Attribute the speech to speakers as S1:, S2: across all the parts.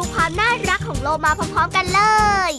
S1: ดูความน่ารักของโลมาพร้อมๆกันเลย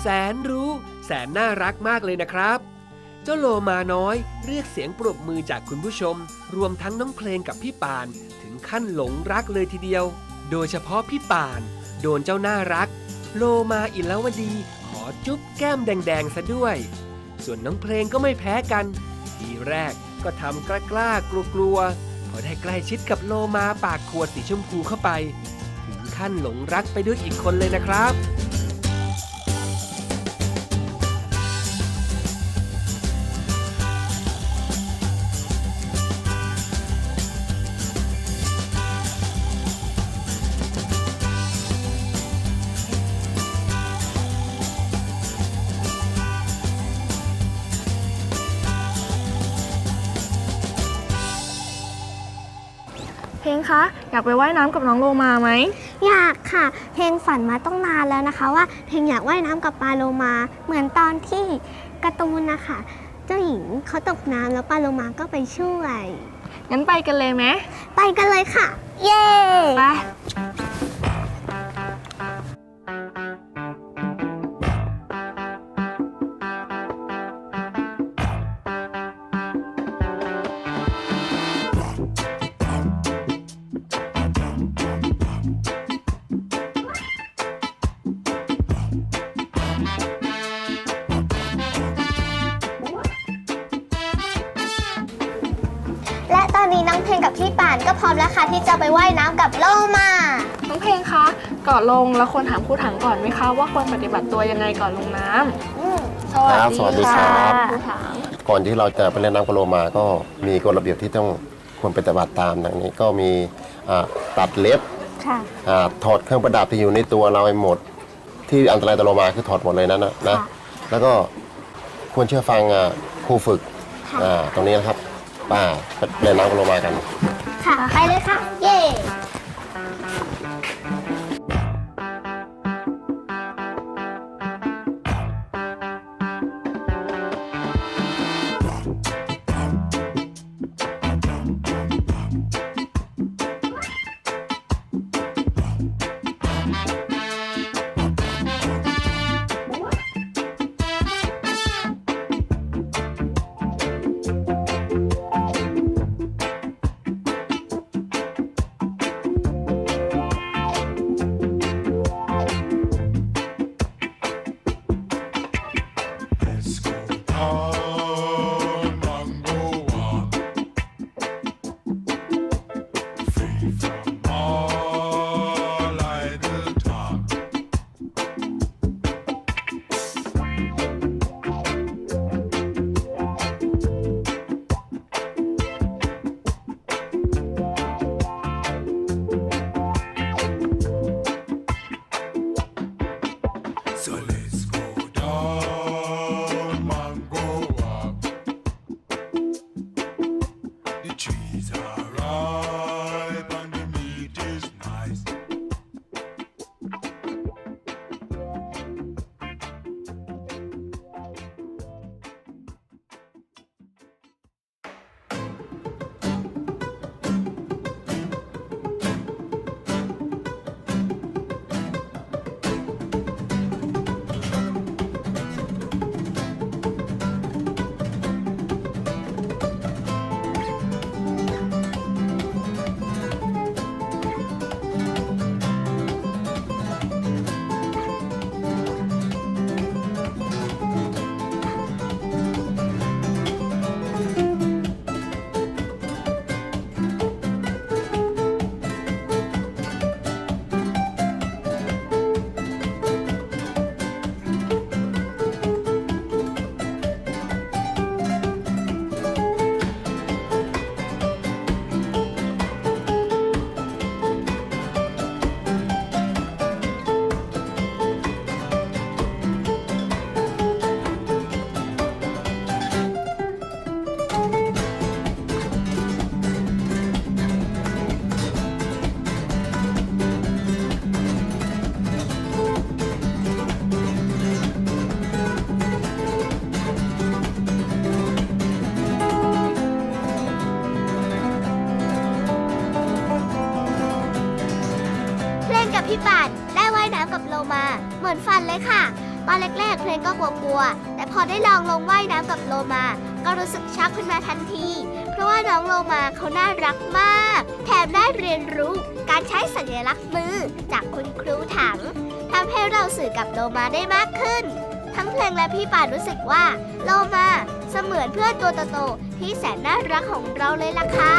S2: แสนรู้ แสนน่ารักมากเลยนะครับ เจ้าโลมาน้อยเรียกเสียงปรบมือจากคุณผู้ชม รวมทั้งน้องเพลงกับพี่ปานถึงขั้นหลงรักเลยทีเดียว โดยเฉพาะพี่ปาน โดนเจ้าน่ารัก โลมาอิลวดี ขอจุ๊บแก้มแดงๆซะด้วย ส่วนน้องเพลงก็ไม่แพ้กัน ทีแรกก็ทำกล้ากล้ากลัวกลัวๆพอได้ใกล้ชิดกับโลมาปากขวดสีชมพูเข้าไป ถึงขั้นหลงรักไปด้วยอีกคนเลยนะครับ
S3: งคะ อยากไปว่ายน้ำกับน้องโลมาไหม
S1: อยากค่ะ เพลงฝันมาต้องนานแล้วนะคะว่าเพลงอยากว่ายน้ำกับปลาโลมา เหมือนตอนที่การ์ตูนนะคะ เจ้าหญิงเขาตกน้ำแล้วปลาโลมาก็ไปช่วย
S3: งั้นไปกันเลยไหม
S1: ไปกันเลยค่ะ เย้
S3: ไป
S1: ร้อมแล้วค่ะที่จะไปว่ายน้ำกับโลมา
S3: น้องเพลงคะก่อนลงแล้วควรถามครูถังก่อนไหมคะ ว่าควรปฏิบัติตัวยังไงก่อนลงน้
S1: อืมำ
S4: ครับสวัสดีครับ
S3: ครูถัง
S4: ก่อนที่เราจะไปเล่นน้ำกะโลมาก็มีกฎระเบียบที่ต้องควรปฏิบัติตามดังนี้ก็มีอ่าตัดเล็บ
S1: ค่ะ
S4: อาถอดเครื่องประดับที่อยู่ในตัวเราไปหมด ที่อันตรายต่อโลมาคือถอดหมดเลยนะนะนะแล้วก็ควรเชื่อฟังอ่าครูฝึกอ่าตรงนี้นะครับป้าไปเล่นน้ำกะโลมากัน
S1: ค่ะ ไปเลยค่ะ เย้ พี่ป่านได้ว่ายน้ำกับโลมา เหมือนฟันเลยค่ะ ตอนแรกๆเพลงก็กลัวๆแต่พอได้ลองลงว่ายน้ำกับโลมา ก็รู้สึกชักขึ้นมาทันที เพราะว่าน้องโลมาเขาน่ารักมาก แถมได้เรียนรู้การใช้สัญลักษณ์มือจากคุณครูถังทำให้เราสื่อกับโลมาได้มากขึ้น ทั้งเพลงและพี่ป่านรู้สึกว่า โลมาเสมือนเพื่อนตัวโตๆที่แสนน่ารักของเราเลยล่ะค่ะ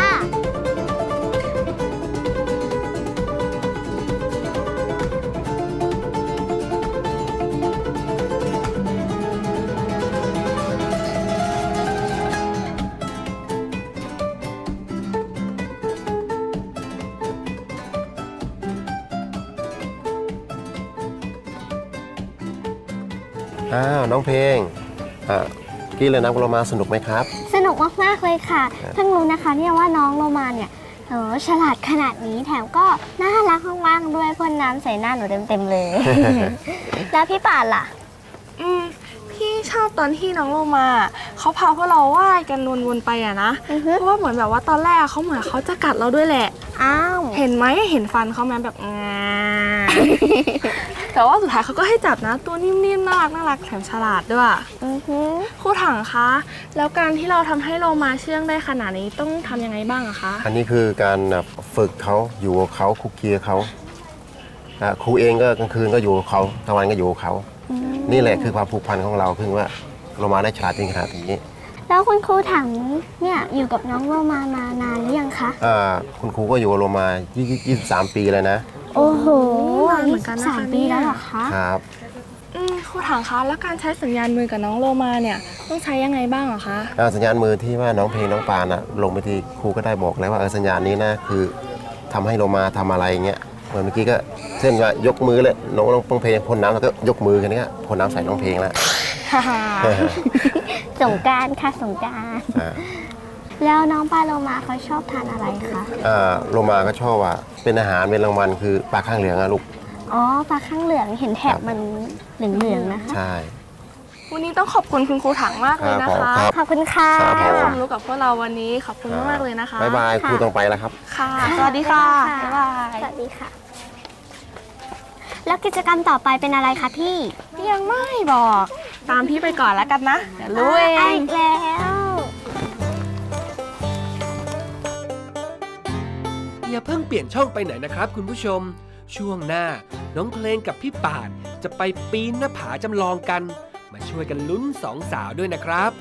S4: อ้าวน้องเพลงอ่ากี้เลยนะเรามาสนุกไหมครับ
S1: สนุกมาก ๆ เลยค่ะเพิ่งรู้นะคะเนี่ยว่าน้องโลมาเนี่ยเออฉลาดขนาดนี้แถมก็น่ารักมากๆด้วยพ่นน้ำใส่หน้าหนูเต็มๆเลย แล้วพี่ป่านล่ะ
S3: อืมพี่ชอบตอนที่น้องโลมา เขาพาพวกเราว่ายกันวนๆไปอะนะ
S1: อือฮึ
S3: เพราะว่าเหมือนแบบว่าตอนแรกเขาเหมือนเขาจะกัดเราด้วยแหละ
S1: อ้าว
S3: เห็นไหมเห็นฟันเขาไหมแบบงา แต่ว่าสุดท้ายเขาก็ให้จับนะ ตัวนิ่มๆน่ารักน่ารักแถมฉลาดด้วย
S1: อือฮึ
S3: ครูถังคะ แล้วการที่เราทำให้โลมาเชื่องได้ขนาดนี้ต้องทำยังไงบ้างอะคะ
S4: อันนี้คือการแบบฝึกเขาอยู่กับเขาคุกคีกับเขาอ่าครูเองก็กลางคืนก็อยู่กับเขากลางวันก็อยู่กับเขา นี่แหละคือความผูกพันของเราคือว่า เรามาได้ฉลาดจริงขนาดนี้
S1: แล้วคุณครูถังเนี่ยอยู่กับน้องโลมามานานหรือยังคะ
S4: อ่าคุณครูก็อยู่กับเรามา20 23 ปีเลยนะ
S1: โอ้โห
S3: นานเหมือนกันนะคะ
S1: สามปี
S3: เนี่ย
S1: แล้วเหรอคะ
S4: ครับ
S3: อืมครูถังคะ แล้วการใช้สัญญาณมือกับน้องโลมาเนี่ยต้องใช้ยังไงบ้างอะคะ
S4: อ่าสัญญาณมือที่ว่าน้องเพลงน้องปานอะลงไปที่ครูก็ได้บอกแล้วว่าเออสัญญาณนี้นะคือทำให้เรามาทำอะไรเงี้ยเหมือนเมื่อกี้ก็เช่นว่ายกมือเลยน้องน้องเพลงพ่นน้ำแล้วก็ยกมือกันเนี้ยพ่นน้ำใส่น้องเพลงแล้ว
S3: ฮ่าฮ่า
S1: สงกรารค่ะสงกราร
S4: อ่า
S1: แล้วน้องปลาโลมาเขาชอบทานอะไรคะ
S4: อ่าโลมาก็ชอบว่าเป็นอาหารเป็นรางวัลคือปลาข้างเหลืองอะลูก
S1: อ๋อปลาข้างเหลืองเห็นแถบมันเหลืองๆนะคะ
S4: ใช่
S3: วันนี้ต้องขอบคุณคุณครูถังมากเลยนะ
S4: ครั
S3: คะ
S4: บครับ
S1: ขอบคุณค่ะ
S4: ครับ
S3: ให้
S4: ผ
S3: ความรู้กับพวกเราวันนี้ขอบคุณมากๆเลยนะคะ
S4: บายบายครูต้องไปแล้วครับ
S3: ค่ะ สวัสดีค่ะ บ๊ายบาย
S1: สวัสดีค่ะ แล้วกิจกรรมต่อไปเป็นอะไรคะพี่
S3: ยังไม่บอก ตามพี่ไปก่อนแล้วกันนะ เดี๋ยวรู้เอ
S1: อะ
S3: ง
S1: อีกแล้ว
S2: อย่าเพิ่งเปลี่ยนช่องไปไหนนะครับคุณผู้ชม ช่วงหน้าน้องเพลงกับพี่ป่าน จะไปปีนหน้าผาจำลองกัน มาช่วยกันลุ้นสองสาวด้วยนะครับ